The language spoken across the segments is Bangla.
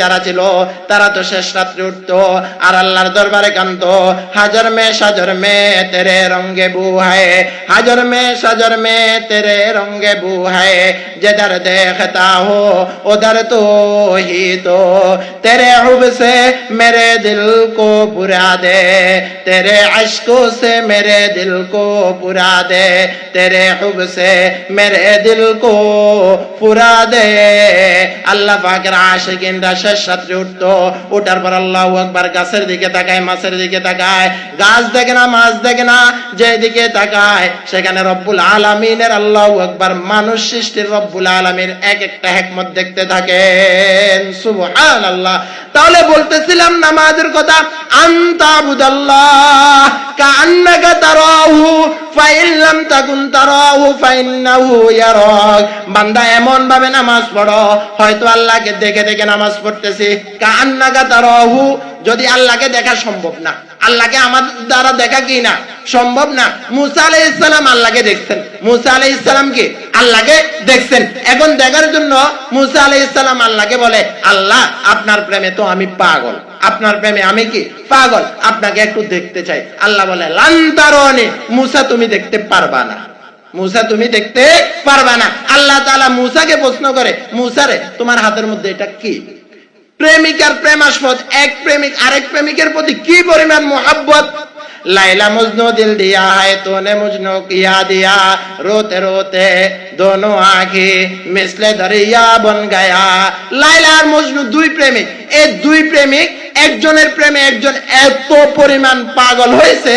যারা ছিল, তারা তো শেষ রাত্রে উঠত। আর আল্লাহর দরবারে কান্ত হাজার মে সাজর মে তেরে রঙ্গে বু হায় হাজার মে সাজর মে তেরে রঙ্গে বু হায় যে দর দেখতা হো তো হি তো তেরে হুব সে মেরে দিল কো পুরা দে। তেরে আশকো সে মেরে দিল কো পুরা দে। তেরে হুব সে মেরে দিল কো পুরা দে। আল্লাহ পাক পাকের আশিকিনরা শেষ রাত্রে উঠতো। পর আল্লাহু আকবার গাছের দিকে তাকায়, মাছের দিকে তাকায়। গাছ দেখে না, মাছ দেখে না, যেদিকে তাকায়, সেখানে রব্বুল আলামিনের আল্লাহু আকবার মানুষ সৃষ্টির রব্বুল আলামিন এক একটা হেকমত দেখতে থাকেন। সুবহানাল্লাহ। তাহলে বলতেছিলাম নামাজের কথা আনতা বুদাল্লাহ যদি আল্লাহকে দেখা সম্ভব না। আল্লাহকে আমার দ্বারা দেখা কি না? সম্ভব না। মুসা আলাইহিস সালাম আল্লাহকে দেখছেন। মুসা আলাইহিস সালাম কি? আল্লাহকে দেখছেন। এখন দেখার জন্য মুসা আলাইহিস সালাম আল্লাহকে বলে, আল্লাহ, আপনার প্রেমে তো আমি পাগল। আপনার প্রেমে আমি কি পাগল? আপনাকে একটু দেখতে চাই। আল্লাহ বলে লান্তারণে মুসা তুমি দেখতে পারবা না। মুসা তুমি দেখতে পারবা না। আল্লাহ তালা মুসাকে প্রশ্ন করে, মুসারে, তোমার হাতের মধ্যে এটা কি? প্রেমিকার আর প্রেমাস্পদ, এক প্রেমিক, আরেক প্রেমিকের প্রতি কি পরিমাণ মোহাব্বত? লাইলা মজনু দিল দিয়া, হায় তোনে মজনু কিয়া দিয়া, রোতে রোতে দোনো আগে মিসলে দরিয়া বন গায়া। লাইলা আর মজনু দুই প্রেমিক এই দুই প্রেমিক একজনের প্রেমে একজন এত পরিমাণ পাগল হয়েছে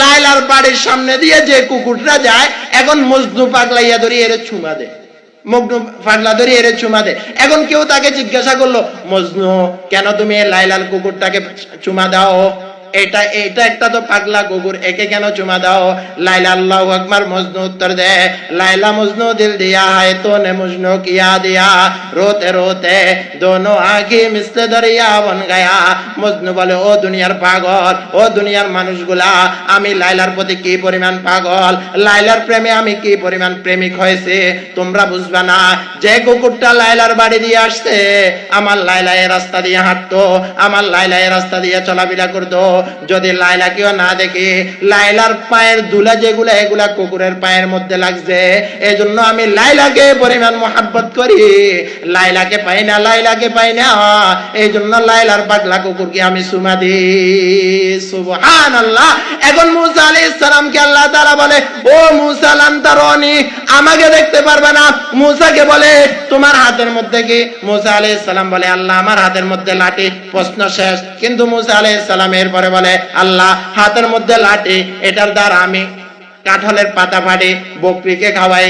লাইলার বাড়ির সামনে দিয়ে যে কুকুরটা যায়, এখন মজনু পাগলাইয়া ধরিয়ে এর চুমা দেয় মগ্ন ফাগলা ধরে এর চুমা দে। এখন কেউ তাকে জিজ্ঞাসা করল, মজনু, কেন তুমি লাইলাল কুকুরটাকে চুমা দাও? এটা এটা একটা তো পাগলা গুগুর, একে কেন চুমা দাও? লাইলা আল্লাহ আকবার মজনু উত্তর দে। লাইলা মজনু দিল দিয়া, হায় তো নে মজনু কিয়া দিয়া। রোতে রোতে দোনো আগে মিসলে দরিয়া বন গায়া। মজনু বলে, ও দুনিয়ার পাগল, ও দুনিয়ার মানুষগুলা, আমি লাইলার প্রতি কি পরিমাণ পাগল? লাইলার প্রেমে আমি কি পরিমাণ প্রেমিক হয়েছে? তোমরা বুঝবা না, যে কুকুরটা লাইলার বাড়ি দিয়ে আসছে, আমার লাইলায় রাস্তা দিয়ে হাঁটতো, আমার লাইলায় রাস্তা দিয়ে চলাফেরা করতো যদি লাইলা কেউ না দেখে, লাইলার পায়ের দুলা যেগুলা, এগুলা কুকুরের পায়ের মধ্যে লাগছে এই জন্য আমি লাইলাকে পরিমাণ মোহাব্বত করি। লাইলাকে পাই না, লাইলাকে পাই না এই জন্য লাইলার পাগলা কুকুরকে আমি সুমা দিই। সুবহান আল্লাহ এখন মুসা আলাইহিস সালামকে আল্লাহ তাআলা বলে, ও মুসা লান্তারনি, আমাকে দেখতে পারবে না। মুসাকে বলে, তোমার হাতের মধ্যে কি? মুসা আলাইহিস সালাম বলে, আল্লাহ, আমার হাতের মধ্যে লাঠি। প্রশ্ন শেষ। কিন্তু মুসা আলাইহিস সালাম এরপরে বলে, আল্লাহ, হাতের মধ্যে লাঠি, এটার দ্বারা আমি কাঁঠালের পাতা ফাড়ি বকরিকে খাওয়াই।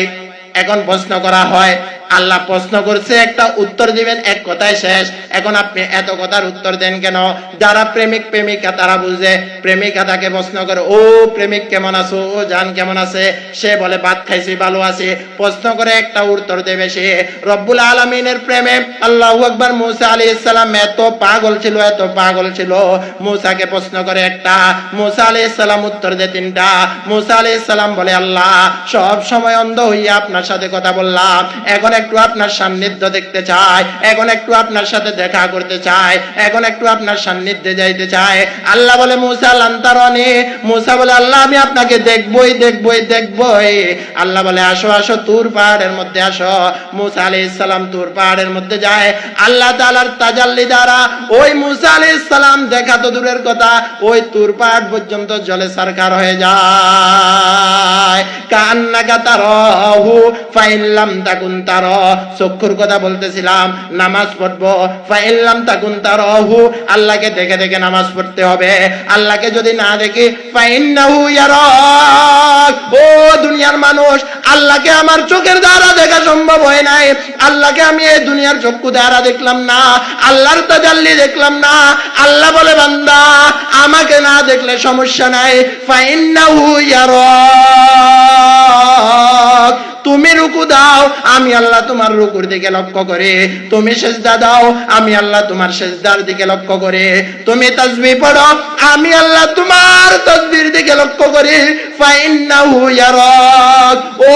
এখন প্রশ্ন করা হয় আল্লাহ প্রশ্ন করছে, একটা উত্তর দিবেন, এক কথায় শেষ। এখন আপনি এত কথার উত্তর দেন কেন? যারা প্রেমিক, প্রেমিকা, তারা বুঝে, প্রেমিকা তাকে প্রশ্ন করে, ও প্রেমিক, কেমন আছো? ও জান কেমন আছে? সে বলে, ভাত খাইছি, ভালো আছে। প্রশ্ন করে একটা উত্তর দেবে সে। রব্বুল আলমিনের প্রেমে আল্লাহ আকবর মুসা আলী ইসলাম এত পাগল ছিল, এত পাগল ছিল। মুসাকে প্রশ্ন করে একটা, মুসা আলী ইসলাম উত্তর দেয় তিনটা। মুসা আলী ইসলাম বলে, আল্লাহ, সব সময় অন্ধ হইয়া আপনার সাথে কথা বললাম। এখন একটু আপনার সান্নিধ্য দেখতে চাই এখন একটু আপনার সাথে দেখা করতে চাই এখন একটু আপনার সান্নিধ্যে যাইতে চাই আল্লাহ বলে, মুসা, লান্তারনি। মুসা বলে, আল্লাহ, আমি আপনাকে দেখবই দেখবই দেখবই। আল্লাহ বলে, আসো আসো, তুর পাহাড়ের মধ্যে আসো। মুসা আলাইহিস সালাম তুর পাহাড়ের মধ্যে যায়। আল্লাহ তাআলার তাজাল্লি দ্বারা ওই মুসা আলাইহিস সালাম দেখা তো দূরের কথা, ওই তুর পাহাড় পর্যন্ত জলে সরকার হয়ে যায়। কান্নাকা তারাহু ফাইল্লাম তাকুন তার চক্ষুর কথা বলতেছিলাম, নামাজ পড়ব। ফাইল্লাম তাকুন তারাহু, আল্লাহকে দেখে দেখে নামাজ পড়তে হবে। আল্লাহকে যদি না দেখি, ফাইন্নাহু ইয়ারাক। ও দুনিয়ার মানুষ, আল্লাহকে আমার চোখের দ্বারা দেখা সম্ভব হয় নাই। আল্লাহকে আমি এই দুনিয়ার চক্ষু দ্বারা দেখলাম না। আল্লাহর তাজাল্লি দেখলাম না। আল্লাহ বলে, বান্দা, আমাকে না দেখলে সমস্যা নাই। ফাইন্নাহু ইয়ারাক। আমি আল্লাহ তোমার রুকুর দিকে লক্ষ্য করে, তুমি সেজদা দাও, আমি আল্লাহ তোমার সেজদার দিকে লক্ষ্য করে, তুমি তাজবি পড়ো, আমি আল্লাহ তোমার তাসবির দিকে লক্ষ্য করি, ফাইন্নাহু ইয়ারাক, ও